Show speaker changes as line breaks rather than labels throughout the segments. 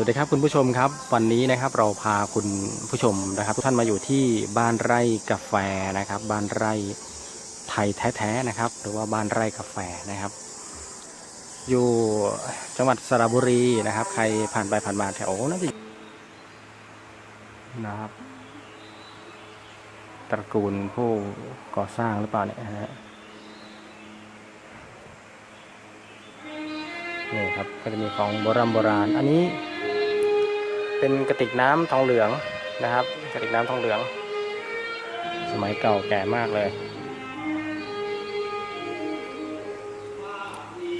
สวัสดีครับคุณผู้ชมครับวันนี้นะครับเราพาคุณผู้ชมนะครับ ทุกท่านมาอยู่ที่บ้านไร่กาแฟนะครับ บ้านไร่ไทยแท้ๆนะครับ หรือว่าบ้านไร่กาแฟนะครับ อยู่จังหวัดสระบุรีนะครับ ใครผ่านไปผ่านมาแถวนั้นจะนะครับ ตระกูลผู้ก่อสร้างหรือเปล่าเนี่ยฮะนี่ครับก็จะมีของโบราณโบราณ อันนี้ เป็นกระติกน้ำทองเหลืองนะครับ กระติกน้ำทองเหลือง สมัยเก่าแก่มากเลย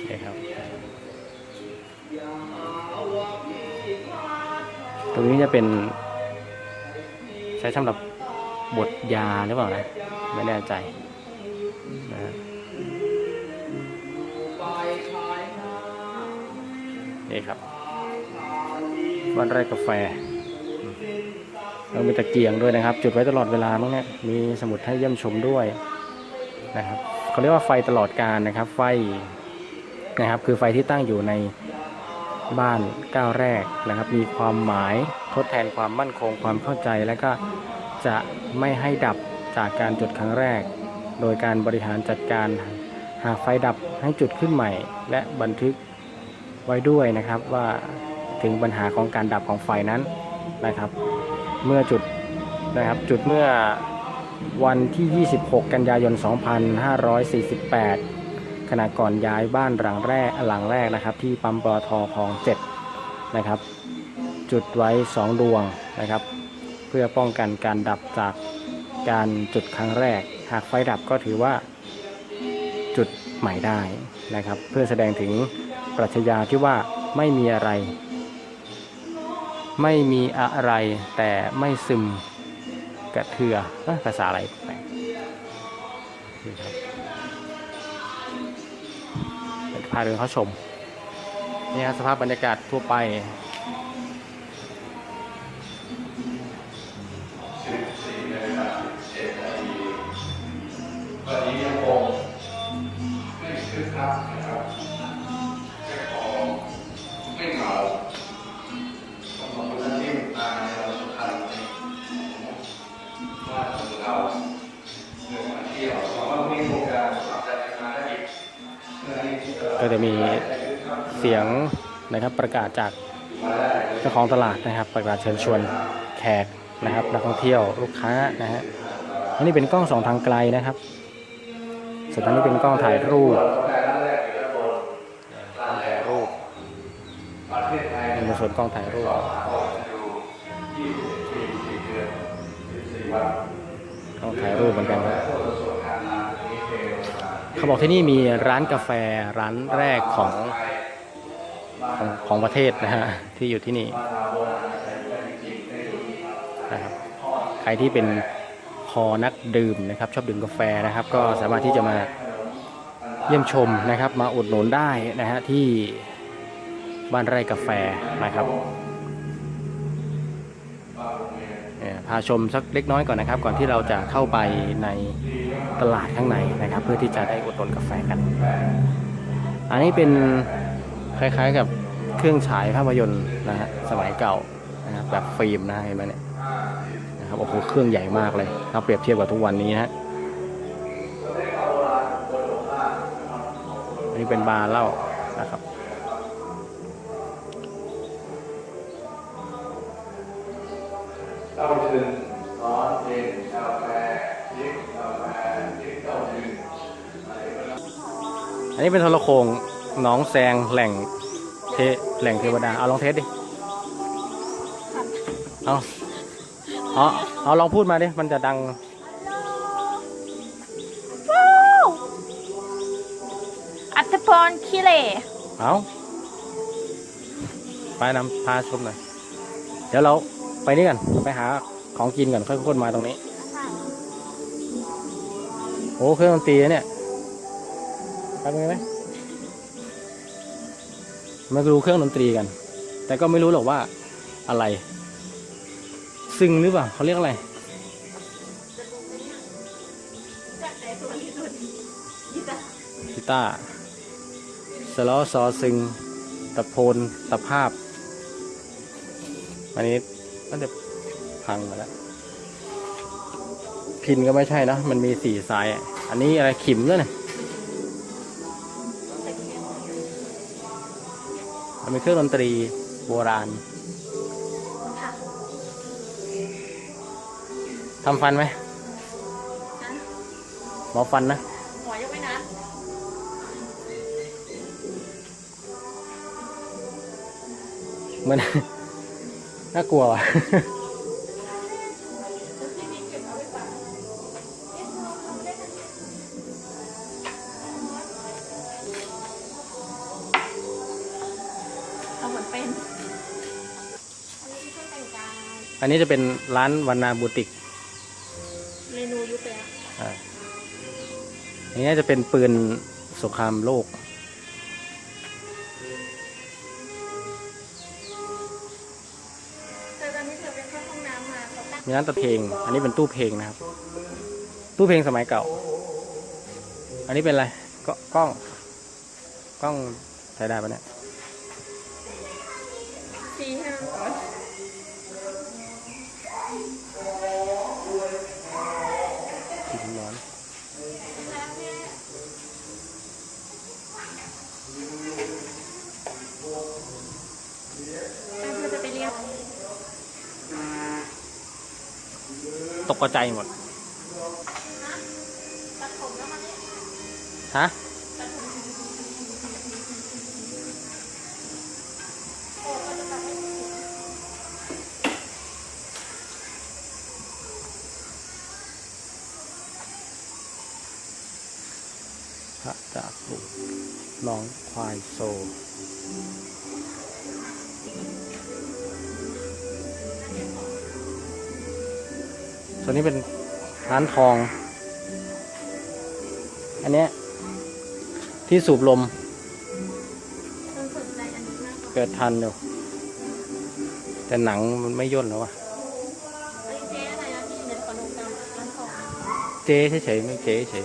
นี่ครับตรงนี้จะเป็น ใช้สำหรับบดยาหรือเปล่านะไม่แน่ใจนะนี่ครับ บ้านไร่กาแฟเรามีตะเกียงด้วยนะครับ จุดไว้ตลอดเวลามั้งเนี่ยมีสมุดให้เยี่ยมชมด้วยนะครับเขาเรียกว่าไฟตลอดการนะครับ ไฟนะครับคือไฟที่ตั้งอยู่ในบ้านก้าวแรกนะครับ มีความหมายทดแทนความมั่นคงความเข้าใจและก็จะไม่ให้ดับจากการจุดครั้งแรก โดยการบริหารจัดการหากไฟดับให้จุดขึ้นใหม่ และบันทึกไว้ด้วยนะครับว่า ถึงปัญหาของการดับของไฟนั้นนะครับ เมื่อจุดนะครับจุดเมื่อวันที่ 26 กันยายน 2548 ขณะก่อนย้ายบ้านหลังแรกหลังแรกนะครับ ที่ปั๊มปตทคลอง7นะครับ จุดไว้ 2 ดวงนะครับ เพื่อป้องกันการดับจากการจุดครั้งแรก หากไฟดับก็ถือว่าจุดใหม่ได้นะครับ เพื่อแสดงถึงปรัชญาที่ว่าไม่มีอะไร ไม่มีอะไรแต่ไม่ซึมกระเทืออภาษาอะไรแปลกครับพาเรือเขาชมนี่ครับสภาพบรรยากาศทั่วไป
จะมีเสี
ยงนะครับประกาศจากเจ้าของตลาดนะครับ ประกาศเชิญชวนแขกนะครับนักท่องเที่ยวลูกค้านะฮะอันนี้เป็นกล้องสองทางไกลนะครับ ส่วนอันนี้เป็นกล้องถ่ายรูป
กาแฟร้านแรกอยู่ด้านบน
กล้องถ่ายรูป
ประเทศไทย
ในส่วนกล้องถ่ายรูป
ก็อยู่20ปี4เดือน14วัน
กล้องถ่ายรูปเหมือนกันครับ
เขา
บอกที่นี่มีร้านกาแฟร้านแรกของของของประเทศนะฮะที่อยู่ที่นี่นะครับใครที่เป็นคอนักดื่มนะครับ ชอบดื่มกาแฟนะครับ ก็สามารถที่จะมาเยี่ยมชมนะครับ มาอุดหนุนได้นะฮะที่บ้านไร่กาแฟนะครับเนี่ยพาชมสักเล็กน้อยก่อนนะครับ ก่อนที่เราจะเข้าไปใน ตลาดข้างในนะครับ เพื่อที่จะได้อุดหนุนกาแฟกัน อันนี้เป็นคล้ายๆกับเครื่องฉายภาพยนตร์นะฮะสมัยเก่านะครับแบบฟิล์มนะเห็นไหมเนี่ยนะครับโอ้โหเครื่องใหญ่มากเลยถ้าเปรียบเทียบกับทุกวันนี้นะฮะอันนี้เป็นบาร์เหล้านะครับ
เข้าถึงร้อนเย็นกาแฟยิบกาแฟยิบเข้าถึงอะไรก็แล้ว
อันนี้เป็นโทรโขงหนองแซงแหล่งเทแหล่งเทวดา เอาลองเทสดิ เอาเอาเอาลองพูดมาดิ มันจะดัง
อัตพรคิเล
เอาไปนำพาชมหน่อย เดี๋ยวเราไปนี่กัน ไปหาของกินก่อนค่อยๆมาตรงนี้ โอ้เครื่องดนตรีเนี่ย ไปตรงนี้ไหมมาดูเครื่องดนตรีกัน แต่ก็ไม่รู้หรอกว่าอะไร ซึ่งหรือเปล่าเขาเรียกอะไรกีตาร์สล้อซอซึงตะโพนตะภาพ อันนี้น่าจะพังหมดแล้ว พินก็ไม่ใช่นะ มันมีสี่สายอะอันนี้อะไรขิมด้วยนะ มันเป็นเครื่องดนตรีโบราณ
ค่ะ
ทำฟันไหม
นะ
หมอฟันนะ
หัวยกไว้นะ
เหมือนน่ากลัวว่ะ
เอาเหมือนเป็น อันนี้เครื่องแต่งกาย
อันนี้จะเป็นร้านวันนาบูติก
เมนูยุคแล้ว
อ่าอันนี้จะเป็นปืนสงครามโลก
แต่ตอนนี้เธอไปเข้าห้องน้ำมาเขาตั้ง
มีร้านตะเพลง อันนี้เป็นตู้เพลงนะครับ ตู้เพลงสมัยเก่า อันนี้เป็นอะไรก็กล้อง กล้องใช้ได้ปะเนี่ย ตกกระใจายหมด ฮะานทอง อันเนี้ยที่สูบลม
เธอสนใจอันนี้มากกว่า
เกิดทันอยู่แต่หนังมันไม่ย่นแล้ววะ
ไอ้เจ๊อะไรนะที่ในคอนโดกรรมร้านทอง
เจ๊เฉยๆไม่เจ๊เฉย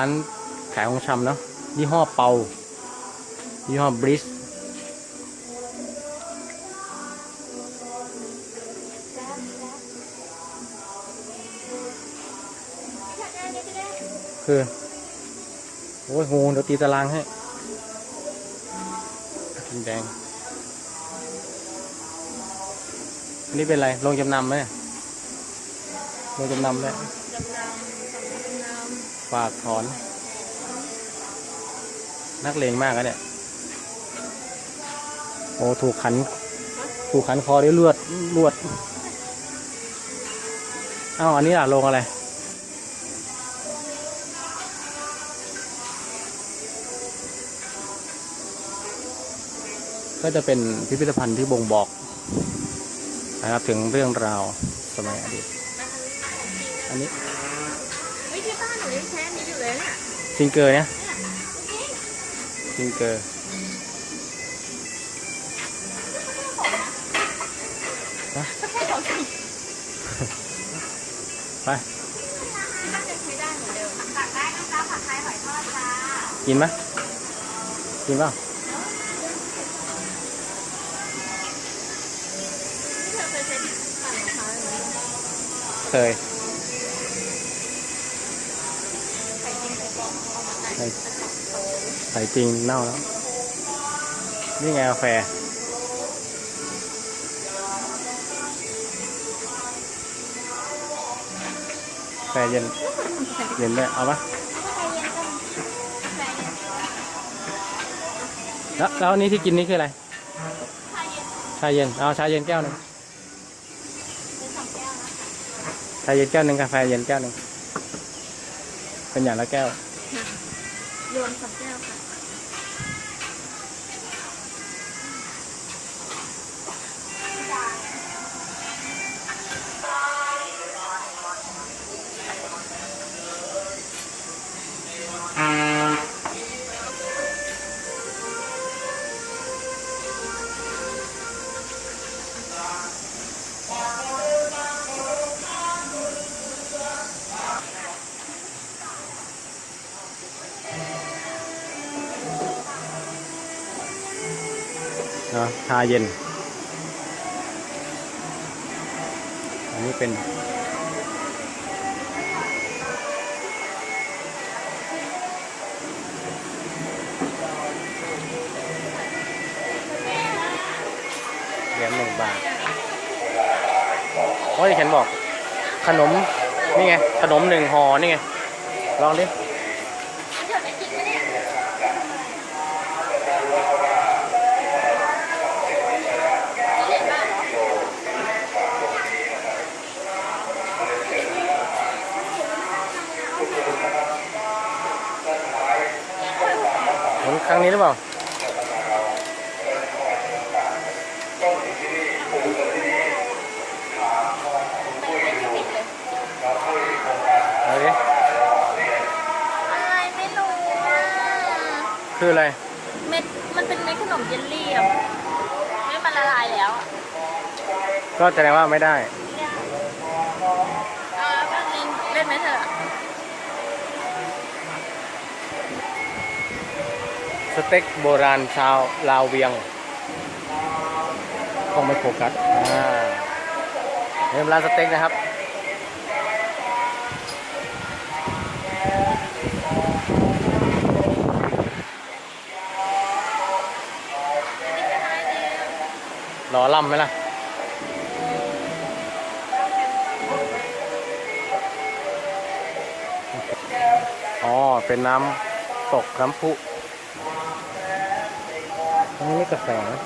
ร้าน
ขายของชำเนาะยี่ห้อเปายี่ห้อบริสคือโอ้ยงูเดี๋ยวตีตารางให้กินแดงอันนี้เป็นอะไรลงจำนำไหมลงจำนำไหม
จำนำ
ฝากถอน นักเลงมากอะเนี่ย โอ้ถูกขัน ถูกขันคอด้วยลวดลวดเอ้าอันนี้ล่ะลงอะไรก็จะเป็นพิพิธภัณฑ์ที่บ่งบอกนะครับถึงเรื่องราวสมัยอดีต อันนี้
เฮ้ยที่บ้านหนูยังใช้อันนี้อยู่เลยเนี่ย
ซิงเกอร์เนี่ย
เนี่ยจริง
ซิงเกอร์
ก็แค่ของจริง
ไป
น่าจะใช้ได้เหมือนเดิมตักได้น้ำปลาผัดไทยหอยทอดจ้า
กินไหมกินเปล่า
ที่เธอเคย ใส่
จริงเน่าแล้ว นี่ไงกาแฟแฟเย็น เย็นด้วยเอาปะแล้วแล้วอันนี้ที่กินนี่คืออะไร
ชาเย็น
เอาชาเย็นแก้วหนึ่งชาเย็นแก้วหนึ่งกาแฟเย็นแก้วหนึ่งเป็นอย่างละแก้ว ชาเย็น อันนี้เป็นเหรียญหนึ่งบาทโอ้ยเขียนบอก ขนม นี่ไง ขนมหนึ่งห่อนี่ไง ลองดิ
แส
ดงว่าไม่ได้
เออก็เล่นเล่นไหมเถอะ
สเต็กโบราณชาวลาวเวียงคงไม่โฟกัสอ่าเริ่มร้านสเต็กนะครับรอล่ำไหมล่ะ อ๋อ เป็นน้ำตกน้ำพุอันนี้กาแฟนะ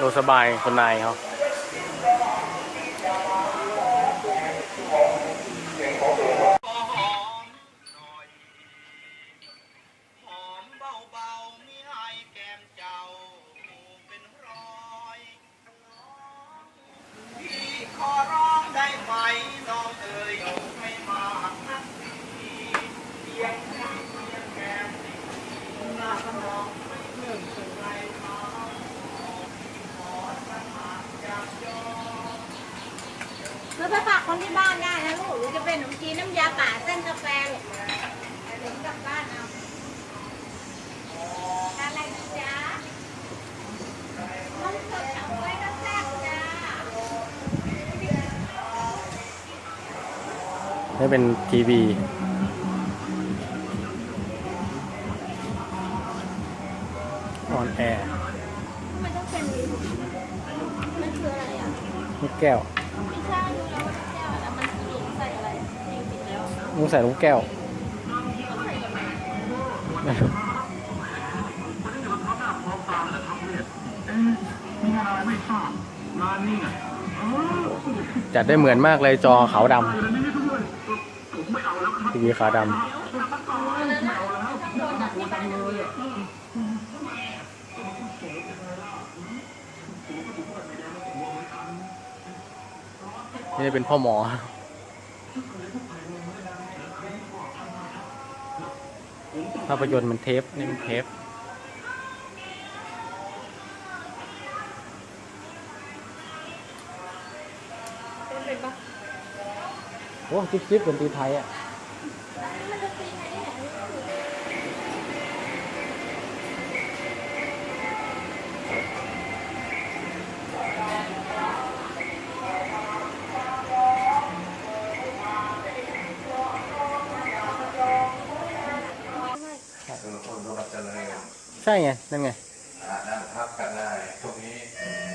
ดูสบายคนนายเขา
นี่เป็
นทีวี
ออนแอร์
มันต้องเป็นมันคืออะไรอะ
ลูกแก้ว
ไม่ใช่ดูแล้วมันแก้วแล้วมันคือใส่อะไรจริงๆแล้ว
ลุงใส่ลูกแก้ว
ต้องใส่กับมัน
จัดได้เหมือนมากเลยจอขาวดำที วีขาวดำนี่เป็นพ่อหมอภาพยนตร์มันเทปนี่มันเทป
เป็นปะ
โอ้จิ๊บจิ๊บดนตรีไทยอะ
เจ
ริญ
ใช่ไง นั่นไง
อ่านั่งพักกันได้ตรงนี้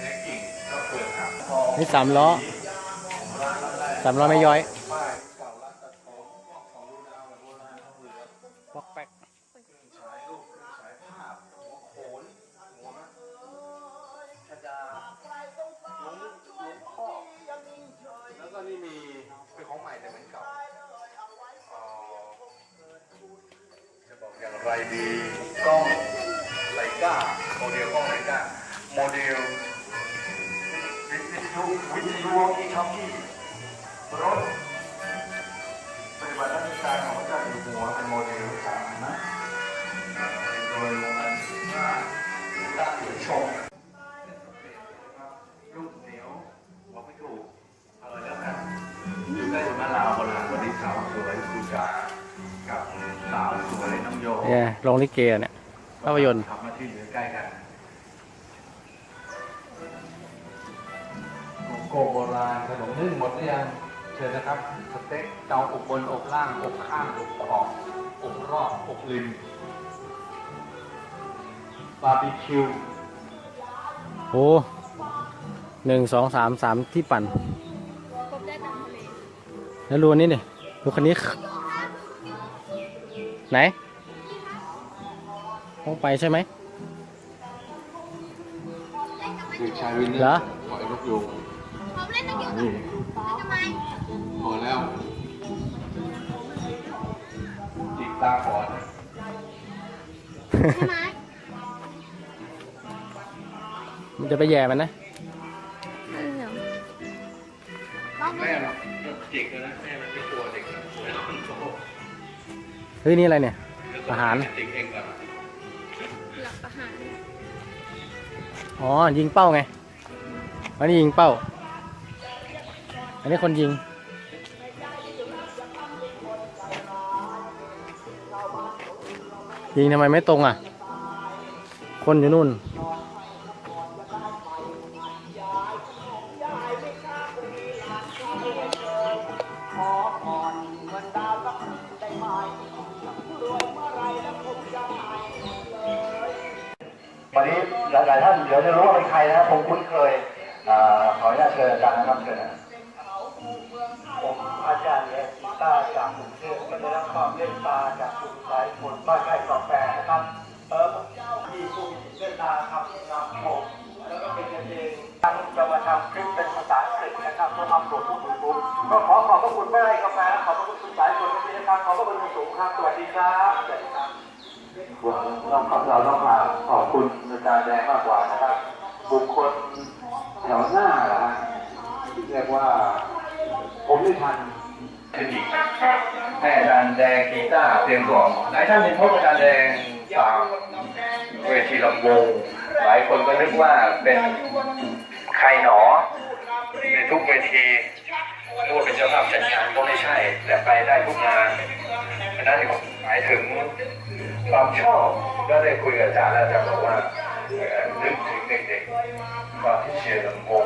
ในกิ่งก็เปิดหักทอง
นี่สามล้อสามล้อไม่ย้อย
ยุวอลกี้ท็อกกี้รถปฏิบัติราชการของพระเจ้าอยู่หัวเป็นโมเดลสามนะโดยโรงงานว่าตั้งอยู่ชมลูกเหนียวบอกไม่ถูกอาเลยแล้วกันอยู่ใกล้กับบ้านลาวโบราณวันนี้สาวสวยครูจ๋า
เนี่ยโรงลิเกเนี่ยภาพยนตร์
นมนึ่งหมดหรือยังเชิญนะครับ สเต็กเตาอบบนอบล่างอบข้างอบขอบอบรอบอบริมบาร์บีคิว
โอ้หนึ่งสองสามสามที่ปั่น
ครบได้ตามทะเล
แล้วรูอันนี้ดิรูคันนี้ ไหน ต้องไปใช่ไหม
เด็กชายวินเนอ
เหรอ
ร์ปล่อย นกยูง
ผมเล่นตะกี้
นี่
ทำไม
พอแล้วจิกตาบอดนะ
ใช่ไหม
มันจะไปแย่มันนะ
ลองดู
แม่มันจิกเลยนะแม่มันไม่กลัวเด็กนะกลัวเราโต
เฮ้ยนี่อะไรเนี่ยอาหาร
จิกเองก่อน
หลับอาหาร
อ๋อยิงเป้าไงอันนี้ยิงเป้าอั นนี้คนยิง ยิงทำไมไม่ตรงอะ คนอยู่นู่น
วัน
ฤษนะครับเพื่ออัพโหลดทุกยูทูบก็ขอขอบพระคุณบ้านไร่กาแฟและขอบพระคุณคุณสายฝนที่นะครับขอบพระคุณสูงครับสวัสดีครับสวัสดีครับ
เราเราต้องมาขอบคุณอาจารย์แดงมากกว่านะครับ บุคคลแถวหน้าเหรอฮะเรียกว่า ผมไม่ทันเป็นอีให้อาจารย์แดงกีตาร์เตรียมตัวหลายท่านเห็นพบอาจารย์แดงตามเวทีลำวง หลายคนก็นึกว่าเป็นใครหนอ ในทุกเวทีนึกว่าเป็นเจ้าภาพจัดงานก็ไม่ใช่ แต่ไปได้ทุกงานอันนั้นหมายถึงความชอบก็ได้คุยกับอาจารย์แล้วอาจารย์บอกว่านึกถึงเด็กๆความที่เชียร์ลำวง